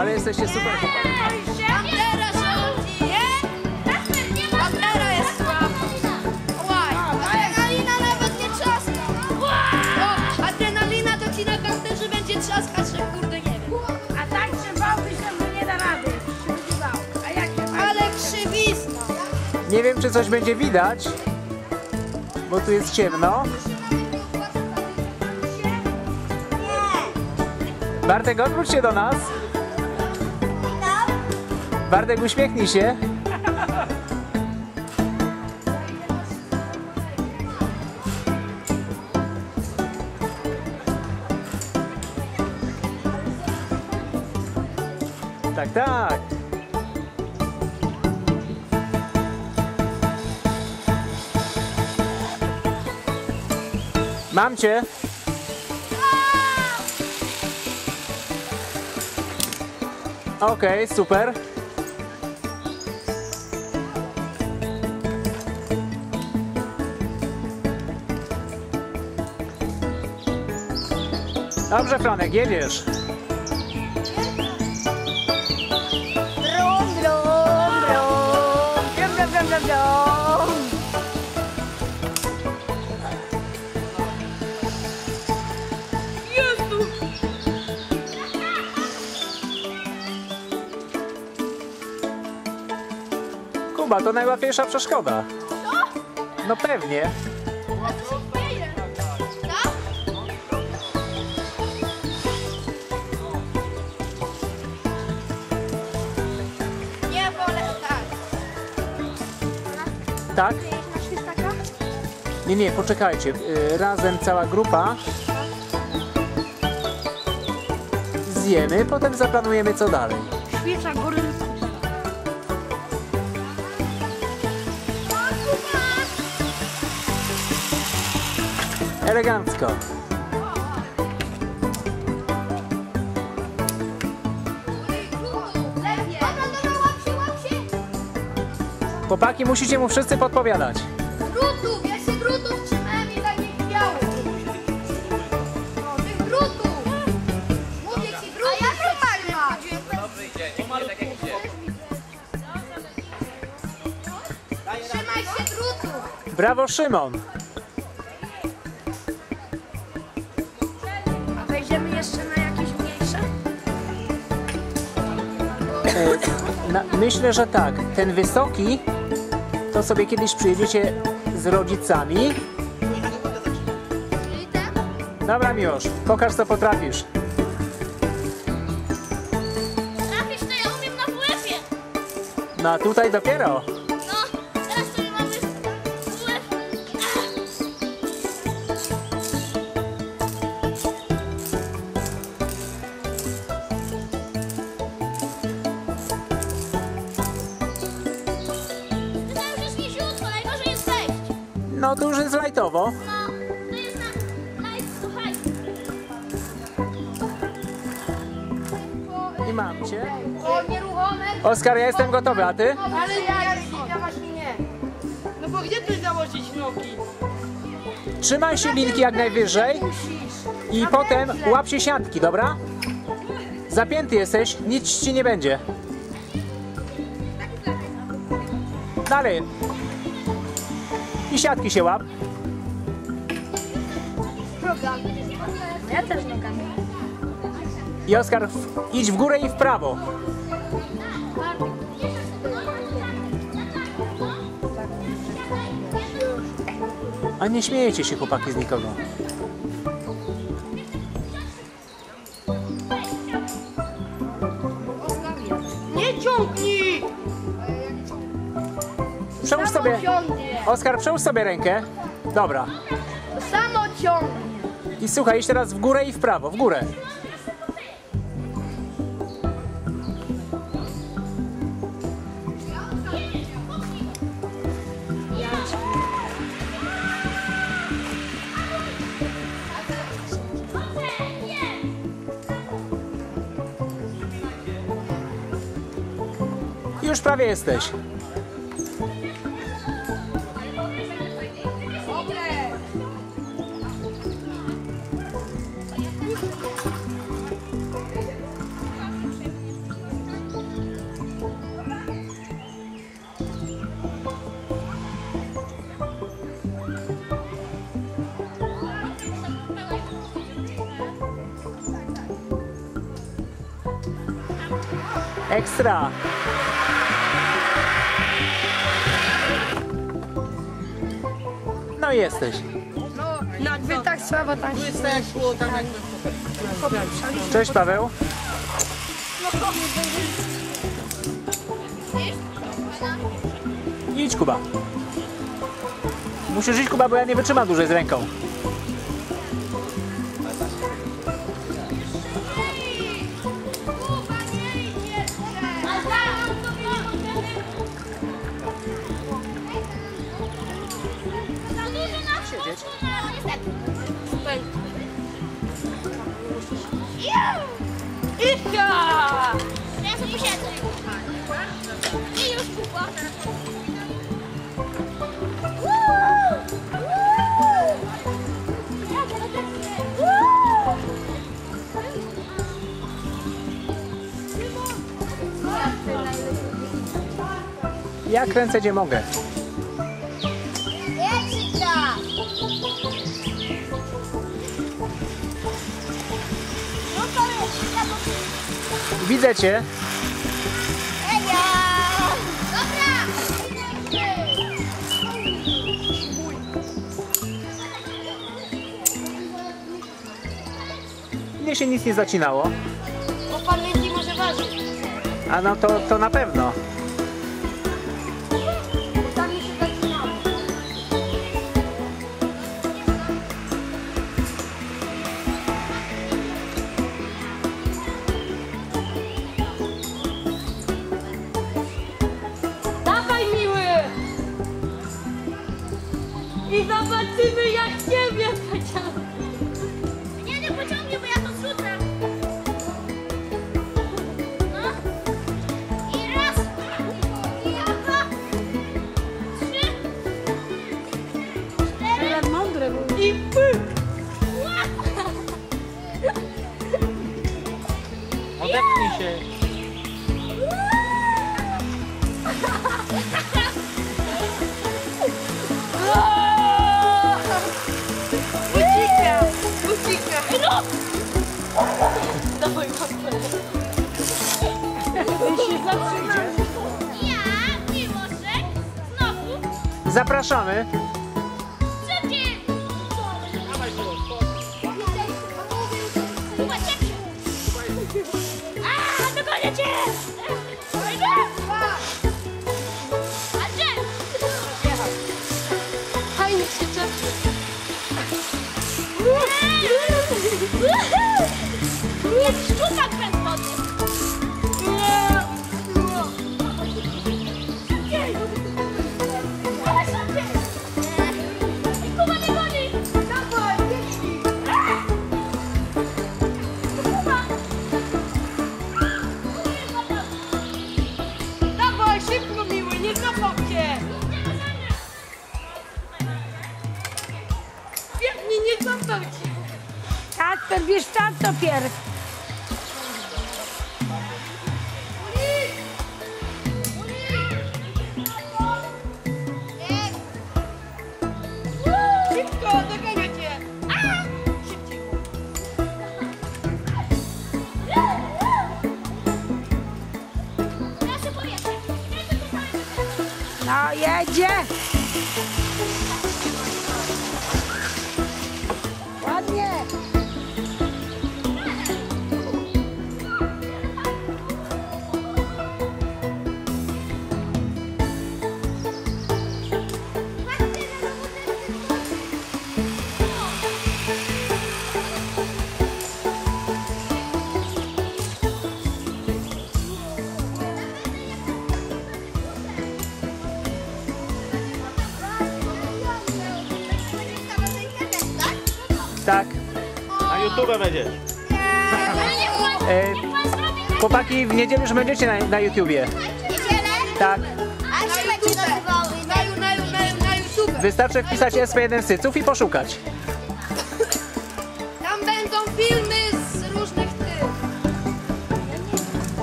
Ale jesteście super chłopaki. Bandera rządzi! Nie? Bandera jest słaba. Łaj, adrenalina nawet nie trzaska. O, adrenalina to ci na banderze będzie trzaskać, że kurde nie wiem. A tak się bałbyś, że nie da rady. Się. A jak się? Ale krzywizna. Nie wiem, czy coś będzie widać, bo tu jest ciemno. Bartek, odwróć się do nas. Bartek, uśmiechnij się. Tak, tak. Mam cię. Okej, super. Dobrze, Franek, jedziesz. Brum, brum, brum. Brum, brum, brum, brum, brum. Kuba, to najłatwiejsza przeszkoda. No pewnie. Tak? Nie, nie, poczekajcie. Y, Razem cała grupa. Zjemy, potem zaplanujemy co dalej. Świeca góry. Elegancko. Chłopaki, musicie mu wszyscy podpowiadać. Drutów, ja się drutów trzymałem i tak nie widziałem. O, tych drutów. Mówię ci, drutów. A ja normalnie Trzymaj się drutów. Brawo, Szymon. A wejdziemy jeszcze na jakieś mniejsze? E, Na, myślę, że tak. Ten wysoki, to sobie kiedyś przyjedziecie z rodzicami. Dobra, Miłosz, pokaż co potrafisz. Trafisz, to ja umiem na WF-ie. No a tutaj dopiero. No to już jest lajtowo. I mam cię. O, nieruchome. Oskar, ja jestem gotowy, a ty? Ale ja, ja właśnie nie. No bo gdzie tu założyć nogi? Trzymaj się linki jak najwyżej i potem łap się siatki, dobra? Zapięty jesteś, nic ci nie będzie. Dalej. I siatki się łap. Ja też nogami. I Oskar, idź w górę i w prawo. A nie śmiejecie się chłopaki z nikogo. Oskar, przełóż sobie rękę. Dobra. To samo ciągnie. I słuchaj, idź teraz w górę i w prawo, w górę. Już prawie jesteś. Ekstra. No jesteś. No, wy tak słabo tam się Cześć Paweł. Idź Kuba. Musisz iść Kuba, bo ja nie wytrzymam dłużej z ręką. Itka! Ja sobie siedzę. I już kupa. Ja kręcę gdzie mogę. Widzę cię. Mnie się nic nie zacinało. Bo pan może ważyć. A no to, to na pewno. Zapraszamy. Tak. Na YouTube będziesz. E, chłopaki, w niedzielę już będziecie na, na YouTubie. Tak. A się będzie nazywały? Na, na, na, na YouTube. Wystarczy wpisać SP1 Syców i poszukać. Tam będą filmy z różnych tych.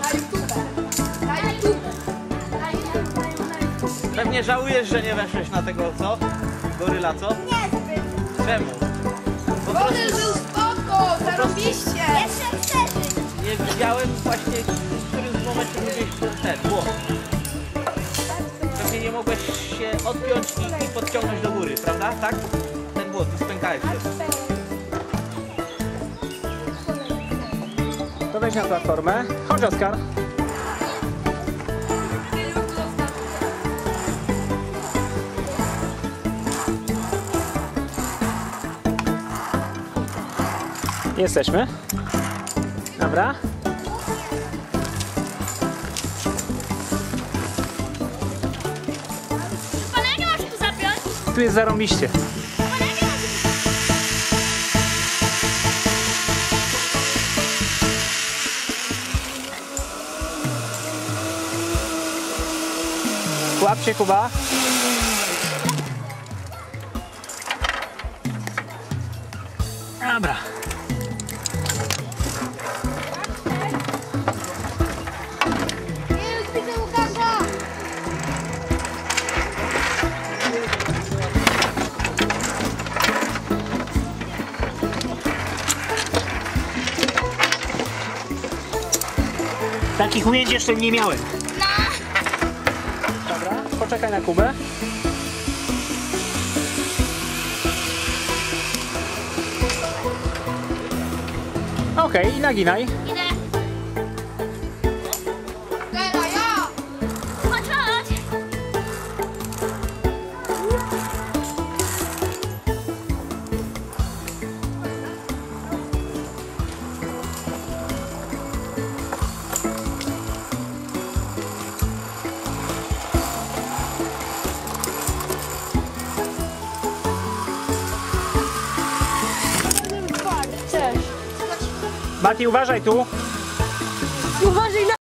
Na YouTube. Na YouTube. Na YouTube. Na YouTube. Pewnie żałujesz, że nie weszłeś na tego, co? Goryla, co? Niezbyt. Czemu? Model był spoko, zarobiście. Jeszcze wtedy. nie widziałem właśnie, który z momencie zrobiłeś ten błąd. Pewnie nie mogłeś się odpiąć i, i podciągnąć do góry, prawda? Tak? Ten błąd, i spękałeś wtedy. To weź na platformę. Chodź Oskar. Jesteśmy. Dobra. Mam się tu zapiąć? Tu jest zarąbiście. Łap się Kuba. Dobra. Takich ujęć jeszcze nie miałem. Dobra, poczekaj na Kubę. Okej, i naginaj. Mati, uważaj tu. Uważaj na